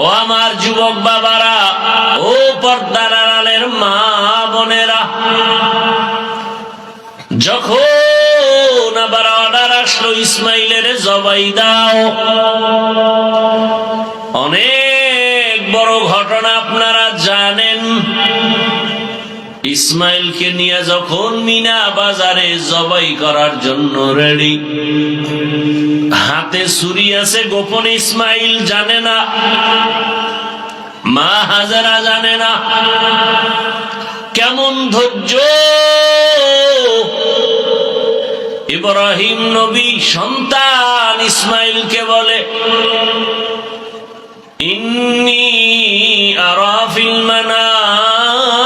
ও আমার যুবক বাবারা, ও পর্দার আড়ালের মা বোনেরা, যখন আবার অর্ডার আসলো ইসমাইলের জবাই দাও, অনেক ইসমাইলকে নিয়ে যখন মিনা বাজারে জবাই করার জন্য রেডি, হাতে ছুরি আছে, গোপনে ইসমাইল জানে না, মা হাজারা জানে না, কেমন ধৈর্য। ইব্রাহিম নবী সন্তান ইসমাইলকে বলে, ইন্নি আরাফিল মানাম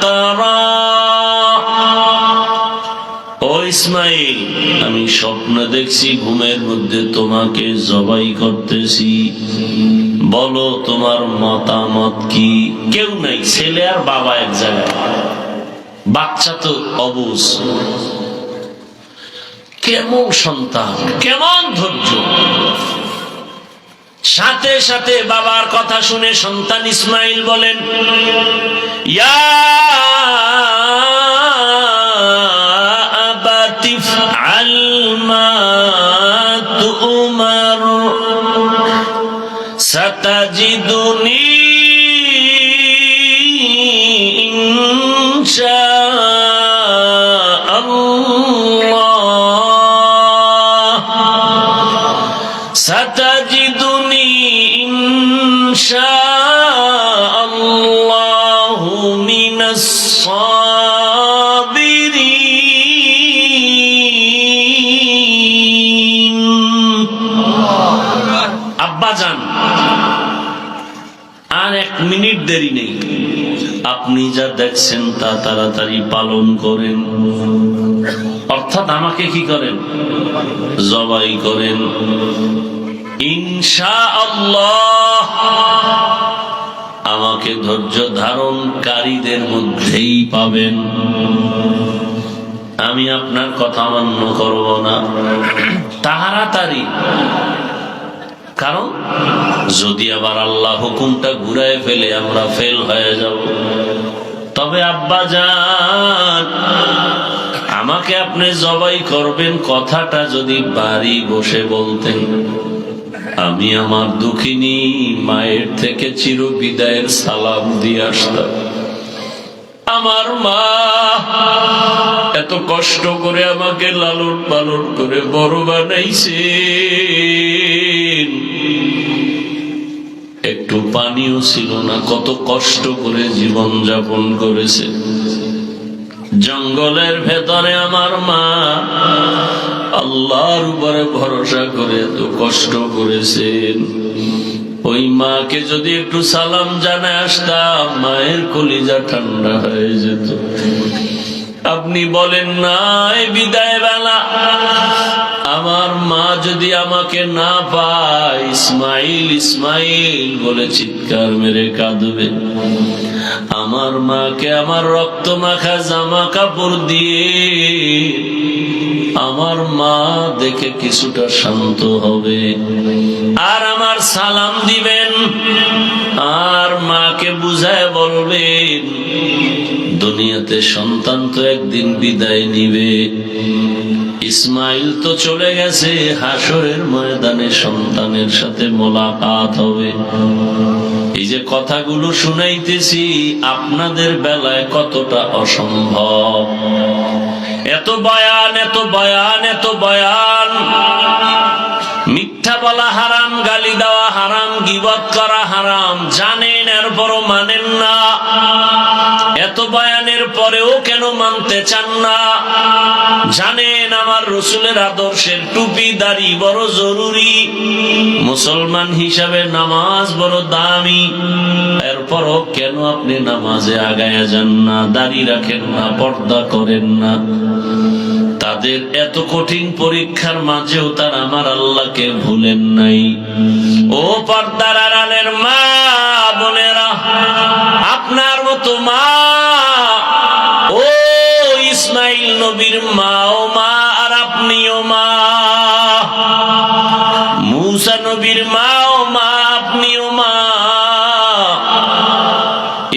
তারা ও ইসমাইল, আমি স্বপ্ন দেখছি, ঘুমের মধ্যে তোমাকে জবাই করতেছি। বলো, তোমার মতামত কি? কেউ নাই, ছেলে আর বাবা এক জায়গায়। বাচ্চা তো অবুজ। কেমন সন্তান? কেমন ধৈর্য? সাথে সাথে বাবার কথা শুনে সন্তান ইসমাইল বলেন, ইয়া আবাতি ফআল মা তুমার, সাতাজিদুনি ইনশাআল্লাহ দেখছেন তা তাড়াতাড়ি পালন করেন। অর্থাৎ আমাকে কি করেন? জবাই করেন। ইনশা আল্লাহ আমাকে ধৈর্য ধারণকারীদের মধ্যেই পাবেন। আমি আপনার কথা মান্য করব না। তাড়াতাড়ি। কারণ, যদি আবার আল্লাহ হুকুমটা ঘুরায় ফেলে, আমরা ফেল হয়ে যাব। তবে আব্বা যান আমাকে আপনি জবাই করবেন, কথাটা যদি বাড়ি বসে বলতেন। আমি আমার দুঃখিনী মায়ের থেকে চির বিদায়ের সালাম দিয়ে আসতাম। আমার মা এত কষ্ট করে আমাকে লালন পালন করে বড় বানাইছে একটু পানিও ছিল না। কত কষ্ট করে জীবন যাপন করেছে। জঙ্গলের ভেতরে আমার মা আল্লাহর উপরে ভরসা করে এত কষ্ট করেছেন। ওই মাকে যদি একটু সালাম জানায় আসতাম, মায়ের কলিজা ঠান্ডা হয়ে যেত। আপনি বলেন না বিদায় বেলা আমার মা যদি আমাকে না পায়, ইসমাইল ইসমাইল বলে চিৎকার মেরে কাঁদবে। আমার মাকে আমার রক্ত মাখা জামা কাপড় দিয়ে আমার মা দেখে কিছুটা শান্ত হবে। আর আমার সালাম দিবেন, আর মাকে বুঝায় বলবেন, দুনিয়াতে সন্তান তো একদিন বিদায় নিবে। ইসমাইল তো চলে গেছে হাসরের ময়দানে, সন্তানের সাথে মোলাকাত হবে। এই যে কথাগুলো শুনাইতেছি, আপনাদের বেলায় কতটা অসম্ভব। এত বয়ান এত বয়ান এত বয়ান। মিথ্যা বলা হারাম, গালি দেওয়া হারাম, গিবত করা হারাম, জানেন, এরপরও মানেন না। এত বয়ানের পরেও কেন মানতে চান না? জানেন, আমার রসুলের আদর্শের টুপি, দাড়ি বড় জরুরি। মুসলমান হিসাবে নামাজ বড় দামি। এরপরও কেন আপনি নামাজে আগায় যান না, দাড়ি রাখেন না, পর্দা করেন না? তাদের এত কঠিন পরীক্ষার মাঝেও তারা আমার আল্লাহকে ভুলেন নাই। ও পর্দার আড়ালের মা, বোনেরা, আপনার জাগ্রত মা ও ইসমাইল নবীর মা ও মা, আর আপনিও মা। মুসা নবীর মা ও মা, আপনিও মা।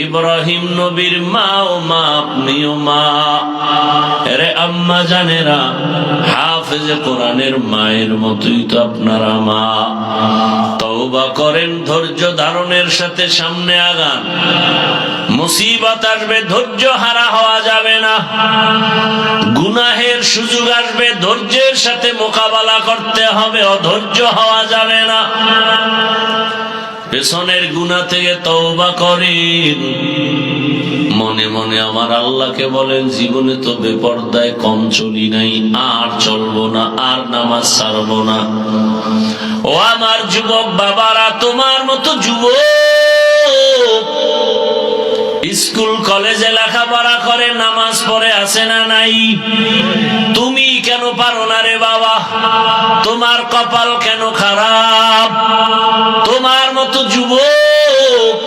ইব্রাহিম নবীর মা ও মা, আপনিও মা। রে আম্মা জানেরা, হাফেজে কোরআনের মায়ের মতই তো আপনারা মা। তওবা করেন, ধৈর্য ধারণের সাথে সামনে আগান। মুসিবত আসবে, ধৈর্য হারা হওয়া যাবে না। গুনাহের সুযোগ আসবে, ধৈর্যের সাথে মোকাবেলা করতে হবে, অধৈর্য হওয়া যাবে না। পেছনের গুণা থেকে তওবা করেন। মনে মনে আমার আল্লাহকে বলেন, জীবনে তো বেপর্দায় কম চলি নাই, আর চলবো না, আর নামাজ ছাড়বো না। ও আমার যুবক বাবারা, তোমার মতো যুবক স্কুল, কলেজে লেখাপড়া করে, নামাজ পড়ে আছে না নাই? তুমি কেন পারো না রে বাবা? তোমার কপাল কেন খারাপ? তোমার মতো যুবক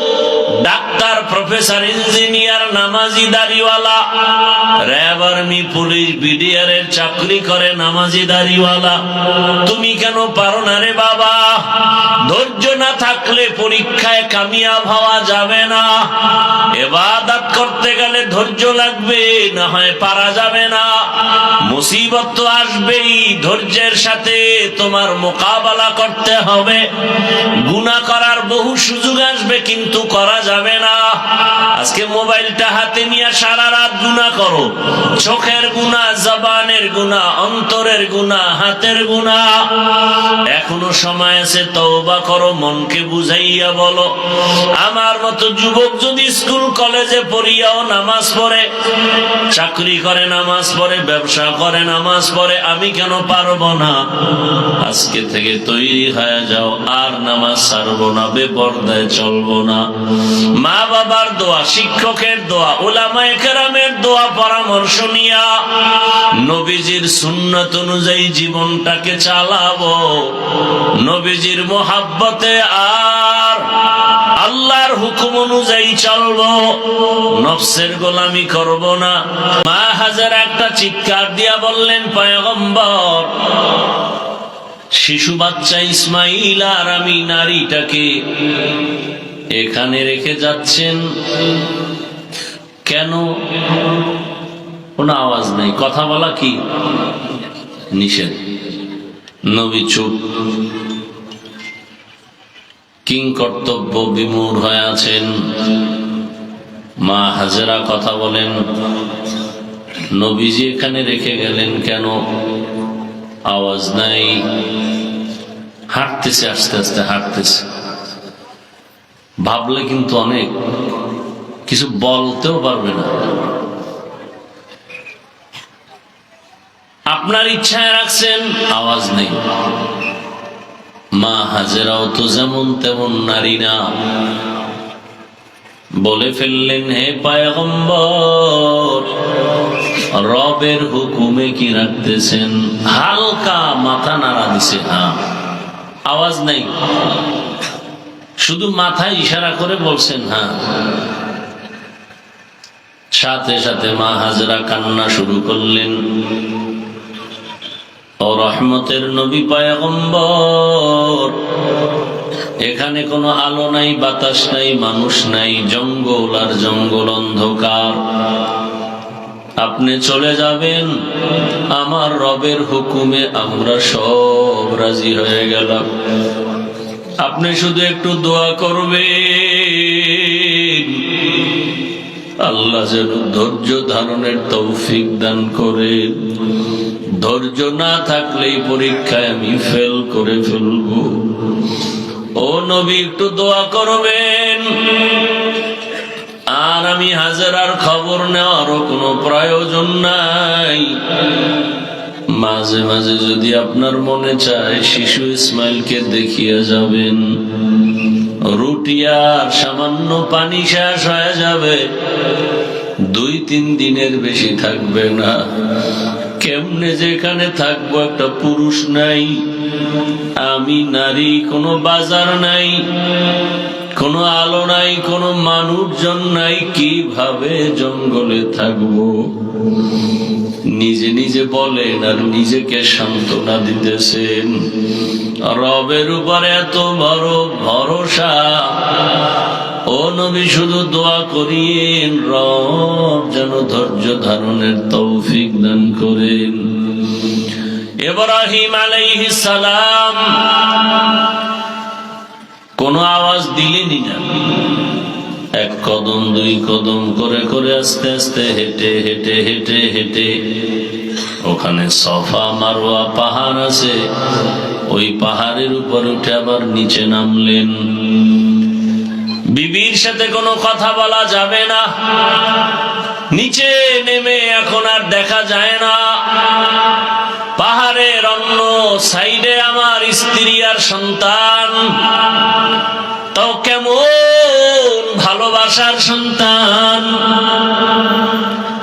ডাক্তার প্রফেসর ইঞ্জিনিয়ার, নামাজি দাড়িওয়ালা। র্যাব আর্মি পুলিশ বিডিআর এর চাকরি করে, নামাজি দাড়িওয়ালা। তুমি কেন পারো না রে বাবা? ধৈর্য না থাকলে পরীক্ষায় কামিয়াব হওয়া যাবে না। এবাদাত করতে গেলে ধৈর্য লাগবে, না হয় পারা যাবে না। মুসিবত তো আসবেই, ধৈর্যের সাথে তোমার মোকাবেলা করতে হবে। গুণা করার বহু সুযোগ আসবে, কিন্তু করা যাবে না। আজকে মোবাইলটা হাতে নিয়ে সারা রাত গুণা করো। চোখের গুণা জবানের গুণা অন্তরের গুণা হাতের গুণা এখনও সময় আছে, তওবা করো, মনকে বুঝাইয়া বলো। আমার মতো যুবক যদি স্কুল, কলেজে পড়িয়াও নামাজ পড়ে, চাকরি করে, নামাজ পড়ে, ব্যবসা করে, নামাজ পড়ে, আমি কেন পারব না? আজকে থেকে তৈরি হয়ে যাও, আর নামাজ ছাড়বো না, বেপর্দায় চলবো না। মা বাবার দোয়া, শিক্ষকের দোয়া ওলামায়ে কেরামের দোয়া, পরামর্শ নিয়া নবীজির সুন্নত অনুযায়ী জীবনটাকে চালাবো। নবীজির মোহাব্বতে আর আল্লাহর হুকুম অনুযায়ী চলবো। নফসের গোলামি করব না। মা হাজার একটা চিৎকার দিয়া বললেন, পয়গম্বর, শিশু বাচ্চা ইসমাইল আর আমি নারীটাকে এখানে রেখে যাচ্ছেন। কেন? কোনো আওয়াজ নেই। কথা বলা কি? নিষেধ। নবী চুপ। কিং কর্তব্য বিমূঢ় হয়ে আছেন। মা হাজেরা কথা বলেন। নবীজি এখানে রেখে গেলেন কেন? আওয়াজ নাই। হাঁটতেছে, আস্তে আস্তে হাঁটতেছে। ভাবলে কিন্তু অনেক। কিছু বলতেও পারবে না। আপনার ইচ্ছায় রাখছেন, আওয়াজ নেই। মা হাজেরাও তো যেমন তেমন নারী না। বলে ফেললেন, হে পায়গম্বর, রবের হুকুমে কি রাখতেছেন? হালকা মাথা নাড়া দিছে হ্যাঁ। আওয়াজ নাই। শুধু মাথায় ইশারা করে বলছেন হ্যাঁ। সাথে সাথে মা হাজরা কান্না শুরু করলেন। ও রহমতের নবী পায়গম্বর, এখানে কোনো আলো নাই, বাতাস নাই, মানুষ নাই, জঙ্গল আর জঙ্গল অন্ধকার। আপনি চলে যাবেন, আমার রবের হুকুমে আমরা সব রাজি হয়ে গেলাম। আপনি শুধু একটু দোয়া করবেন। আল্লাহ যেন ধৈর্য ধারণের তৌফিক দান করে ধৈর্য না থাকলেই পরীক্ষায় আমি ফেল করে ফেলব। ও নবী, একটু দোয়া করবেন। আর আমি হাজারার খবর নেওয়ারও কোনো প্রয়োজন নাই। মাঝে মাঝে যদি আপনার মনে চায় শিশু ইসমাইলকে দেখিয়া যাবেন। রুটি আর সামান্য পানি শেষ হয়ে যাবে। দুই তিন দিনের বেশি থাকবে না। কেমনে যেখানে থাকব একটা পুরুষ নাই। আমি নারী, কোনো বাজার নাই। কোনো আলো নাই, কোনো মানুষজন নাই, কীভাবে জঙ্গলে থাকব? নিজে নিজে বলেন আর নিজেকে সান্ত্বনা দিতেছেন। রবের উপরে এত বড় ভরসা। ও নবী, শুধু দোয়া করিয়েন, রব যেন ধৈর্য ধারণের তৌফিক দান করেন। ইব্রাহিম আলাইহিস সালাম কোন আওয়াজ দিলেনই না। এক কদম, দুই কদম করে করে আস্তে আস্তে হেঁটে হেঁটে হেঁটে হেঁটে। ওখানে সফা মারোয়া পাহাড় আছে। ওই পাহাড়ের উপর উঠে আবার নিচে নামলেন। বিবির সাথে কোনো কথা বলা যাবে না। নিচে নেমে এখন আর দেখা যায় না। পাহাড়ের অন্য সাইডে আমার স্ত্রী আর সন্তান। তাও কেমন ভালোবাসার সন্তান।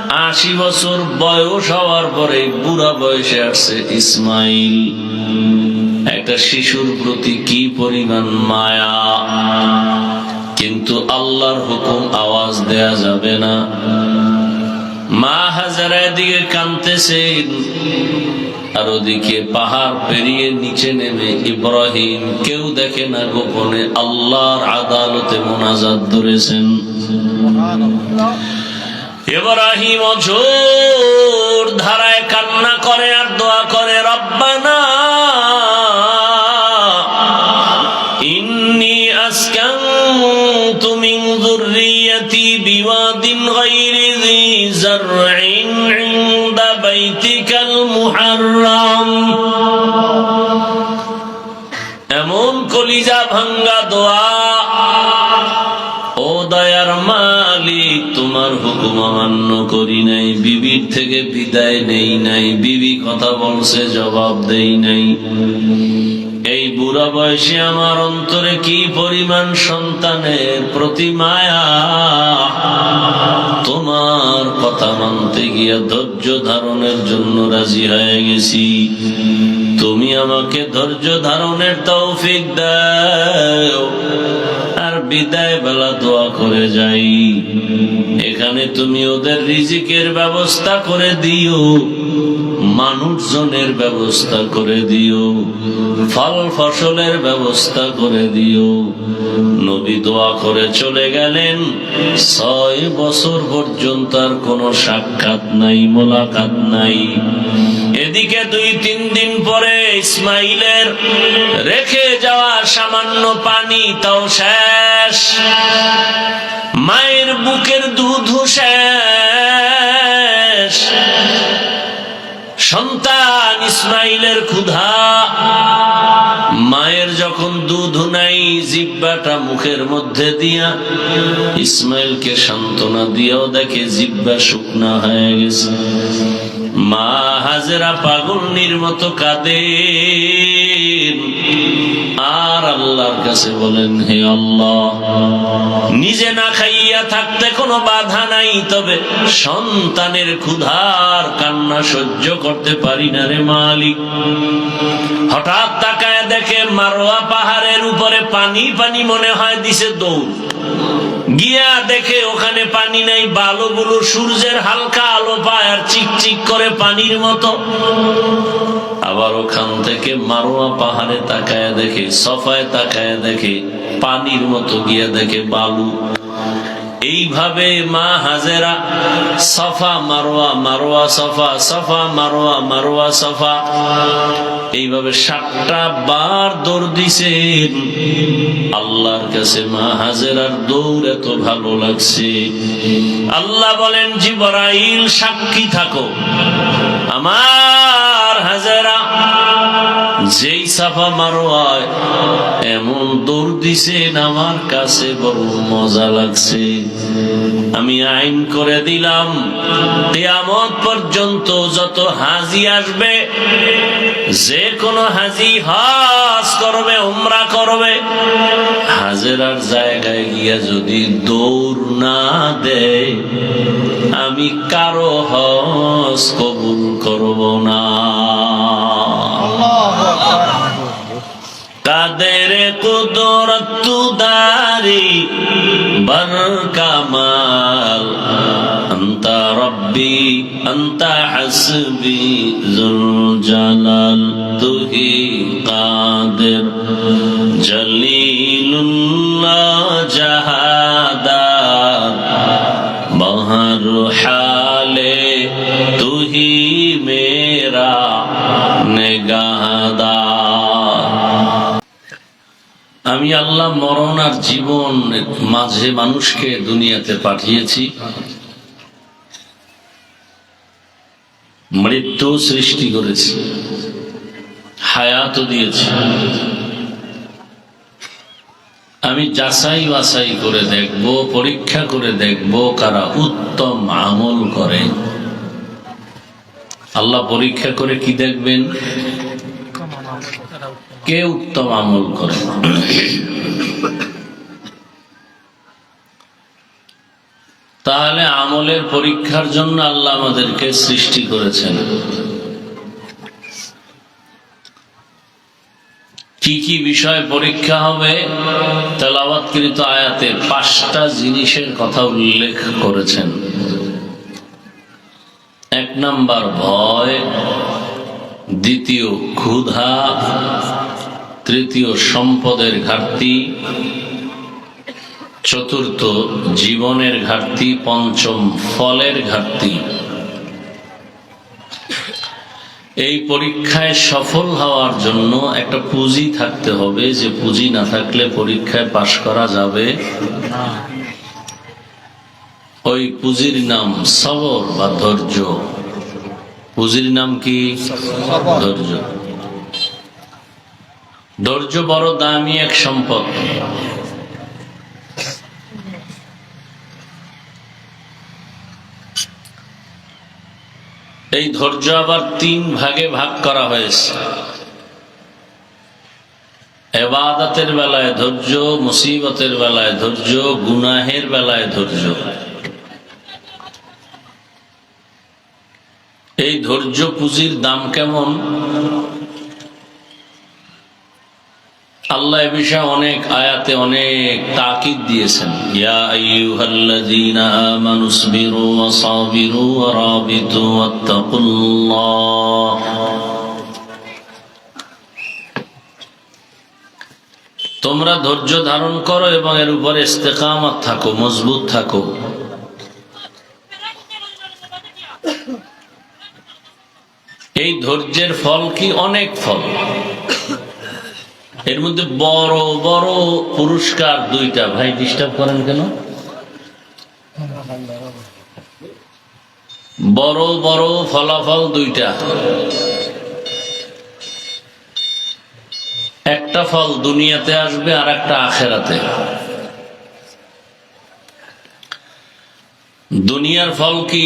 আশি বছর বয়স হওয়ার পরে বুড়া বয়সে আসছে ইসমাইল। একটা শিশুর প্রতি কি পরিমাণ মায়া। কিন্তু আল্লাহর হুকুম আওয়াজ দেয়া যাবে না। মা হাজারা দিকে কানতেছেন আর ওদিকে পাহাড় পেরিয়ে নিচে নেমে ইব্রাহিম কেউ দেখে না গোপনে আল্লাহর আদালতে মোনাজাত ধরেছেন। ইব্রাহিম অঝোর ধারায় কান্না করে আর দোয়া করে, রব্বানা ইনদা বাইতিকাল এমন কলিজা ভাঙ্গা দোয়া। ও দয়ার মালিক, তোমার হুকুম অমান্য করি নাই, বিবির থেকে বিদায় নেই নাই, বিবি কথা বলছে, জবাব দেই নাই। এই বুড়া বয়সে আমার অন্তরে কি পরিমাণ সন্তানের প্রতি মায়া? তোমার কথা মানতে গিয়া ধৈর্য ধারণের জন্য রাজি হয়ে গেছি। তুমি আমাকে ধৈর্য ধারণের তৌফিক দাও। আর বিদায় বেলা দোয়া করে যাই। এখানে তুমি ওদের রিজিকের ব্যবস্থা করে দিও। মানুষজনের ব্যবস্থা করে দিও, ফল ফসলের ব্যবস্থা করে দিও। নবী দোয়া করে চলে গেলেন, ছয় বছর পর্যন্ত আর কোনো সাক্ষাৎ নাই, মোলাকাত নাই। এদিকে দুই তিন দিন পরে ইসমাইলের রেখে যাওয়া সামান্য পানি তাও শেষ। মায়ের বুকের দুধ শেষ। সন্তান ইসমাইলের ক্ষুধা। মায়ের যখন দুধ নাই, জিব্বাটা মুখের মধ্যে দিয়া, ইসমাইলকে সান্ত্বনা দিয়েও দেখে জিব্বা শুকনা হয়ে গেছে। মা হাজেরা পাগল নির্মত কাঁদে আর আল্লাহর কাছে বলেন, হে আল্লাহ, নিজে না খাইয়া থাকতে কোনো বাধা নাই, তবে সন্তানের ক্ষুধার কান্না সহ্য করতে পারি না রে মালিক। হঠাৎ তাকায় দেখে মারোয়া পাহাড়ের উপরে পানি পানি মনে হয় দিছে দৌড়। গিয়া দেখে ওখানে পানি নাই, বালুগুলো সূর্যের হালকা আলো পায় আর চিকচিক করে পানির মতো। আবার ওখান থেকে মারোয়া পাহাড়ে তাকায় দেখে, সফায় তাকায় দেখে, পানির মতো গিয়া দেখে বালু। এইভাবে মা হাজেরা, সফা মারোয়া মারোয়া সফা সফা মারোয়া মারোয়া সফা। এইভাবে সাতটা বার দৌড় দিছেন। আল্লাহর কাছে মা হাজেরার দৌড় এত ভালো লাগছে। আল্লাহ বলেন, জিবরাইল, সাক্ষী থাকো। আমার হাজেরা যেই সাফা মারোয়ায় এমন দৌড় দিছেন আমার কাছে বড় মজা লাগছে। আমি আইন করে দিলাম, কেয়ামত পর্যন্ত যত হাজি আসবে, যে কোনো হাজি হাজ করবে, উমরা করবে। হাজেরার জায়গায় গিয়া যদি দৌড় না দেয়, আমি কারও হস কবুল করব না। কাদের কুদরত দারি বর কামাল أنت ربي أنت حسبي ذو الجلال تهي قادر আমি আল্লাহ মরণ আর জীবন মাঝে মানুষকে দুনিয়াতে পাঠিয়েছি। মৃত্যু সৃষ্টি করেছি। হায়াতও দিয়েছি। আমি যাচাই বাছাই করে দেখব, পরীক্ষা করে দেখব কারা উত্তম আমল করে আল্লাহ পরীক্ষা করে কি দেখবেন? কে উত্তম আমল করে তাহলে আমলের পরীক্ষার জন্য আল্লাহ আমাদেরকে সৃষ্টি করেছেন। কি কি বিষয় পরীক্ষা হবে তেলাবাতকৃত আয়াতে পাঁচটা জিনিসের কথা উল্লেখ করেছেন। এক নাম্বার, ভয়। দ্বিতীয়, ক্ষুধা। তৃতীয় সম্পদের ঘাটতি চতুর্থ জীবনের ঘাটতি পঞ্চম ফলের ঘাটতি। এই পরীক্ষায় সফল হওয়ার জন্য একটা পুঁজি থাকতে হবে। যে পুঁজি না থাকলে পরীক্ষায় পাশ করা যাবে ওই পুঁজির নাম সবর বা ধৈর্য। পুঁজির নাম কি? ধৈর্য। ধৈর্য বড় দামি এক সম্পদ। এই ধৈর্য আবার তিন ভাগে ভাগ করা হয়েছে। এবাদাতের বেলায় ধৈর্য, মুসিবতের বেলায় ধৈর্য, গুনাহের বেলায় ধৈর্য। এই ধৈর্য পুঁজির দাম কেমন? আল্লাহ এ বিষয়ে অনেক আয়াতে অনেক তাকিদ দিয়েছেন। তোমরা ধৈর্য ধারণ করো এবং এর উপরে ইস্তেকামত থাকো, মজবুত থাকো। এই ধৈর্যের ফল কি? অনেক ফল। এর মধ্যে বড় বড় পুরস্কার দুইটা। ভাই ডিস্টার্ব করেন কেন? বড় বড় ফলাফল দুইটা। একটা ফল দুনিয়াতে আসবে আর একটা আখেরাতে। দুনিয়ার ফল কি?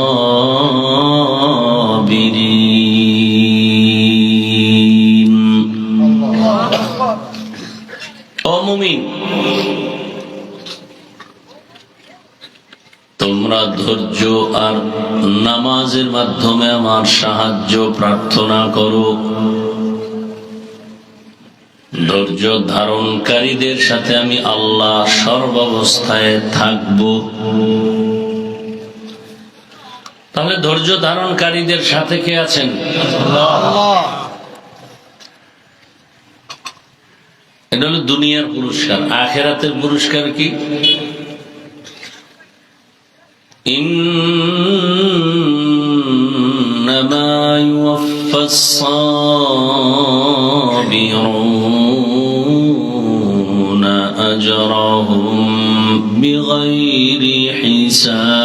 তোমরা ধৈর্য আর নামাজের মাধ্যমে আমার সাহায্য প্রার্থনা করো। ধৈর্য ধারণকারীদের সাথে আমি আল্লাহ সর্বাবস্থায় থাকব। তাহলে ধৈর্য ধারণকারীদের সাথে কে আছেন? এটা হলো দুনিয়ার পুরস্কার। আখেরাতের পুরস্কার কি? إنما يوفى الصابرون أجرهم بغير حساب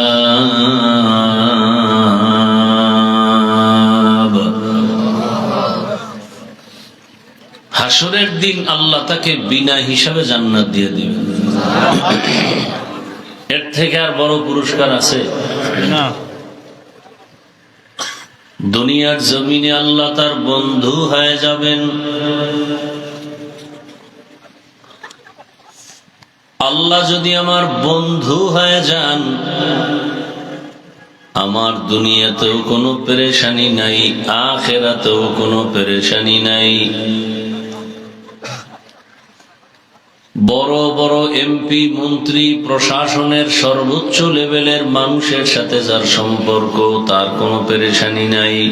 হাসরের দিন আল্লাহ তাকে বিনা হিসাবে জান্নাত দিয়ে দিবেন এর থেকে আর বড় পুরস্কার আছে? না। দুনিয়ার জমিনে আল্লাহ তার বন্ধু হয়ে যাবেন। আল্লাহ যদি আমার বন্ধু হয়ে যান আমার দুনিয়াতেও কোনো পেরেশানি নাই আখেরাতেও কোনো পেরেশানি নাই। বড় বড় এমপি মন্ত্রী, প্রশাসনের সর্বোচ্চ লেভেলের মানুষের সাথে যার সম্পর্ক, তার কোনো পেরেশানি নাই।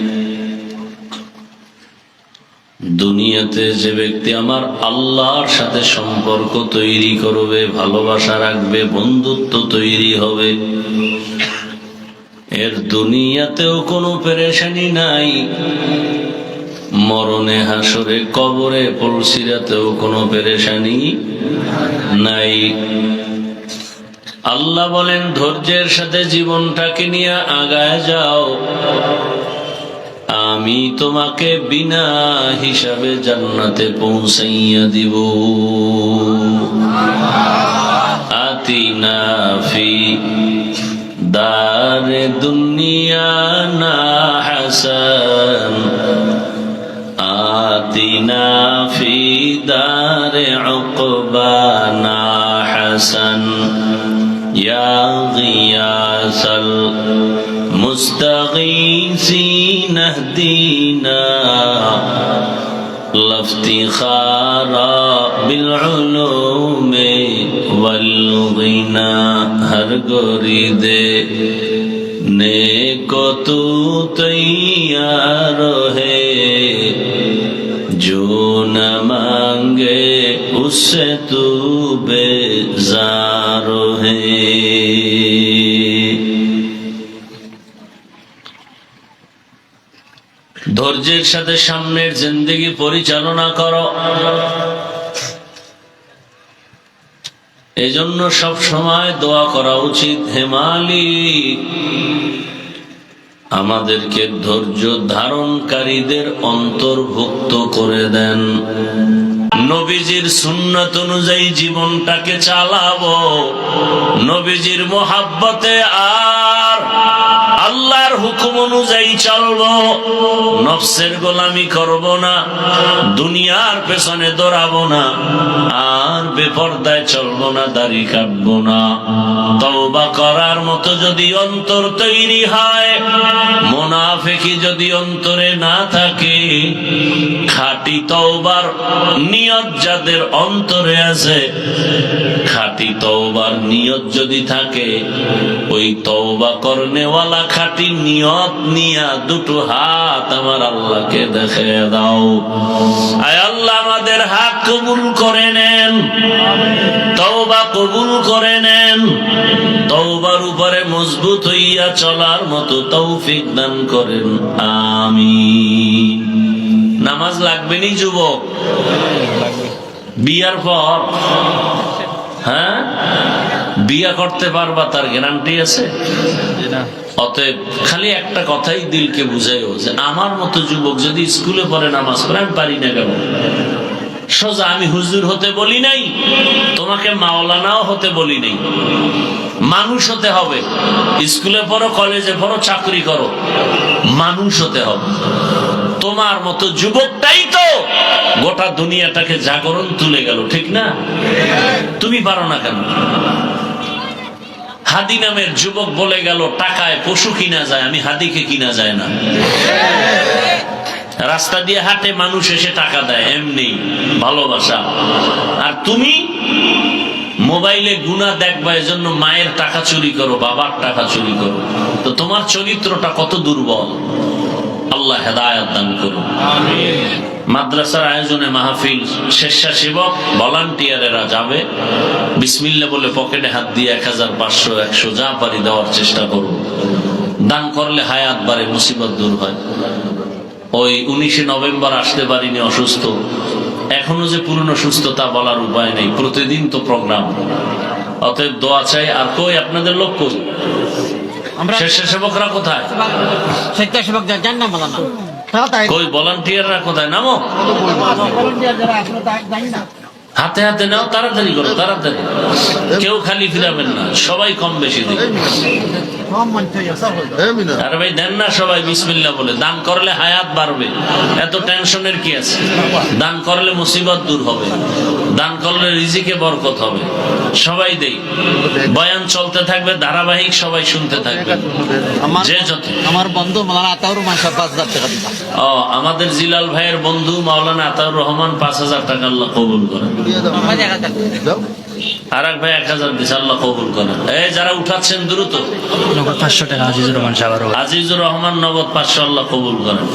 দুনিয়াতে যে ব্যক্তি আমার আল্লাহর সাথে সম্পর্ক তৈরি করবে, ভালোবাসা রাখবে, বন্ধুত্ব তৈরি হবে, এর দুনিয়াতেও কোনো পেরেশানি নাই। মরণে হাসরে কবরে পলসিরাতেও কোনো পেরেশানি নাই। আল্লাহ বলেন, ধৈর্যের সাথে জীবনটাকে নিয়ে আগায় যাও। আমি তোমাকে বিনা হিসাবে জান্নাতে পৌঁছাইয়া দিব। আতিনা ফি দারে দুনিয়া না হাসান। آتنا في دار عقبانا حسن يا غياث المستغيثين اهدينا لا افتخار بالعلوم والغنى هرغري دي নেক তু তৈয়ার হে न मांगे उससे तू बेजार है ধৈর্যের সাথে সামনের জিন্দগি পরিচালনা করো এজন্য সব সময় দোয়া করা উচিত হেমালি আমাদেরকে ধৈর্য ধারণকারীদের অন্তর্ভুক্ত করে দেন। নবীজির সুন্নত অনুযায়ী জীবনটাকে চালাবো। নবীজির মোহাব্বতে আর আল্লাহর হুকুম অনুযায়ী চলবো। নফসের গোলামি করব না, দুনিয়ার পেছনে দৌড়াবো না, আর বেপর্দায় চলবো না, দাড়ি কাটবো না। তওবা করার মতো যদি অন্তর তৈরি হয়, মোনাফেকি যদি অন্তরে না থাকে, খাটি তওবার নিয়ত যাদের অন্তরে আছে, খাটি তওবার নিয়ত যদি থাকে, ওই তওবা করনেওয়ালা খাটি নিয়ত নিয়া দুটো হাত আমার আল্লাহকে দেখে দাও। আয় আল্লাহ, আমাদের হাত কবুল করে নেন। তওবা কবুল করে নেন। তওবার উপরে মজবুত হইয়া চলার মতো তৌফিক দান করেন। আমি নামাজ লাগবে নি, যুবক? বিয়ার পর? হ্যাঁ? বিয়া করতে পারবা, তার গ্যারান্টি আছে? অতএব খালি একটা কথাই দিলকে বুঝাইও যে আমার মতো যুবক যদি স্কুলে পড়ে নামাজ পড়ে, আমি পারি না কেন? সোজা আমি হুজুর হতে বলি নাই, তোমাকে মাওলানাও হতে বলি নাই। মানুষ হতে হবে, স্কুলে পড়ো, কলেজে পড়ো, চাকরি করো, মানুষ হতে হবে। তোমার মতো যুবকটাই তো গোটা দুনিয়াটাকে জাগরণ তুলে গেল, ঠিক না? তুমি পারো না কেন? হাদি নামের যুবক বলে গেল, টাকায় পশু কিনা যায়, আমি হাদিকে কিনা যায় না। রাস্তা দিয়ে হাটে মানুষ এসে টাকা দেয়, এমনি, ভালোবাসা। আর তুমি মোবাইলে গুণা দেখবা, এজন্য মায়ের টাকা চুরি করো, বাবার টাকা চুরি করো। তো তোমার চরিত্রটা কত দুর্বল। আল্লাহ হেদায়ত দান করুন। মাদ্রাসার আয়োজনে মাহফিল স্বেচ্ছাসেবক ভলান্টিয়ারেরা যাবে। বিসমিল্লা বলে পকেটে হাত দিয়ে এক হাজার পাঁচশো একশো যা পারি দেওয়ার চেষ্টা করব দান করলে হায়াত বাড়ে মুসিবত দূর হয়। ওই উনিশে নভেম্বর আসতে পারিনি অসুস্থ। এখনও যে পূর্ণ সুস্থতা বলার উপায় নেই। প্রতিদিন তো প্রোগ্রাম। অতএব দোয়া চাই। আর কই আপনাদের লোক কই? আমরা স্বেচ্ছাসেবকরা কোথায়? স্বেচ্ছাসেবক যান না। বলা কই ভলান্টিয়াররা কোথায়? নামো। হাতে হাতে নাও তাড়াতাড়ি করো তাড়াতাড়ি। কেউ খালি ফিরাবেন না সবাই কম বেশি দিবে। আরে ভাই দেন না সবাই বিসমিল্লা বলে। দান করলে হায়াত বাড়বে। এত টেনশনের কি আছে? দান করলে মুসিবত দূর হবে। দান করলে রিজিকে বরকত হবে। সবাই দেই। বয়ান চলতে থাকবে ধারাবাহিক সবাই শুনতে থাকবে। আমার যে যত আমার বন্ধু মাওলানা আতাউর মাসা পাঁচ হাজার টাকা দিবা ও আমাদের জিলাল ভাইয়ের বন্ধু মাওলানা আতাউর রহমান পাঁচ হাজার টাকা আল্লাহ কবুল করেন। আমার আর এক ভাই এক হাজার দিচ্ছে আল্লাহ কবুল করেন এই যারা উঠাচ্ছেন দ্রুত। নগদ পাঁচশো টাকা আজিজুর রহমান সাগর আজিজুর রহমান নগদ পাঁচশো আল্লাহ কবুল করেন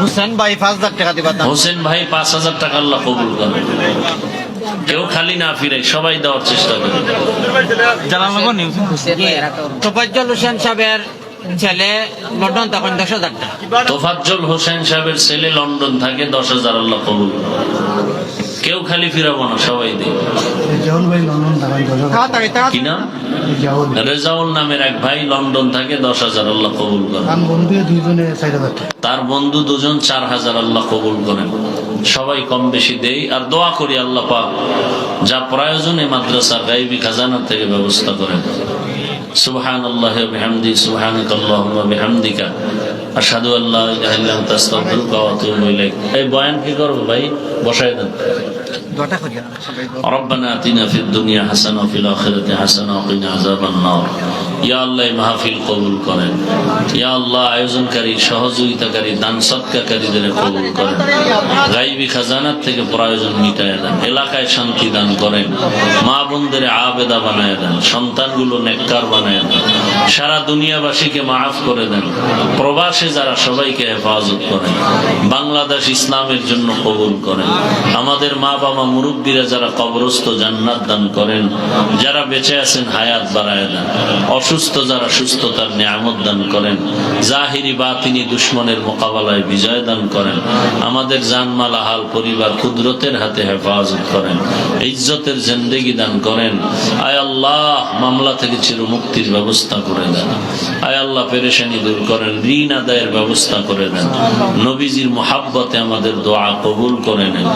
হুসেন ভাই পাঁচ হাজার টাকা দিবা হোসেন ভাই পাঁচ হাজার টাকা আল্লাহ কবুল করেন কেউ খালি না ফিরে সবাই দেওয়ার চেষ্টা করে। তোফাজ্জল হোসেন সাহেবের ছেলে লন্ডন তখন দশ হাজার টাকা। তোফাজ্জল হোসেন সাহেবের ছেলে লন্ডন থাকে দশ হাজার আল্লাহ কবুল করেন। কেউ খালি ফিরাবো না সবাই কি নাম? রেজাউল। নামের এক ভাই লন্ডন থাকে দশ হাজার আল্লাহ কবুল করেন। টাকা তার বন্ধু দুজন চার হাজার আল্লাহ কবুল করেন। সবাই কম বেশি দেই আর দোয়া করি আল্লাহ পাক যা প্রয়োজনে মাদ্রাসার গাইবি খাজানা থেকে ব্যবস্থা করেন। সুবহান আল্লাহ বিহামদি সুবহানাক আল্লাহুম্মা বিহামদিকা। আশহাদু আল্লা ইলাহা ইল্লা আনতা আস্তাগফিরুকা ওয়া আতুবু ইলাইক এই বয়ান কি করব ভাই বসায় দেন দটা করিয়া সবাই ربنا اتنا في الدنيا حسنه وفي الاخره حسنه وقنا عذاب النار ইয়া আল্লাহ এই মাহফিল কবুল করেন ইয়া আল্লাহ আয়োজনকারী সহযোগিতাকারী দান সৎকারীদের কবুল করেন গাইবি খাজানার থেকে প্রয়োজন মিটায় দেন এলাকায় শান্তি দান করেন মা বোনদের আবেদা বানায় দেন সন্তানগুলো নেককার বানায় দেন সারা দুনিয়াবাসীকে মাফ করে দেন। প্রবাসে যারা সবাইকে হেফাজত করেন, বাংলাদেশ ইসলামের জন্য কবুল করেন। আমাদের মা বাবা মুরব্বীরা যারা কবরস্থ জান্নাত দান করেন, যারা বেঁচে আছেন হায়াত বাড়ায় দেন। অসুস্থ যারা সুস্থতার নিয়ামত দান করেন, জাহিরি বা তিনি দুশ্মনের মোকাবেলায় বিজয় দান করেন। আমাদের জানমাল হাল পরিবার কুদরতের হাতে হেফাজত করেন, ইজ্জতের জিন্দেগি দান করেন। আয় আল্লাহ, মামলা থেকে চির মুক্তির ব্যবস্থা করে দেন। আয় আল্লাহ পেরেশানি দূর করেন ঋণ আদায়ের ব্যবস্থা করে দেন। নবীজির মোহাব্বতে আমাদের দোয়া কবুল করে নেন।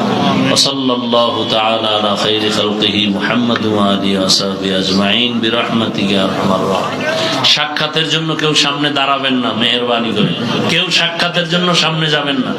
ওসল্লাল্লাহু তাআলা আলা খাইরি খালকিহি মুহাম্মদ ওয়া আলিহি ওয়া সাহবিহি আজমাইন বিরহমাতিকা আরহামার রাহিমিন। সাক্ষাতের জন্য কেউ সামনে দাঁড়াবেন না মেহেরবানি করে। কেউ সাক্ষাতের জন্য সামনে যাবেন না।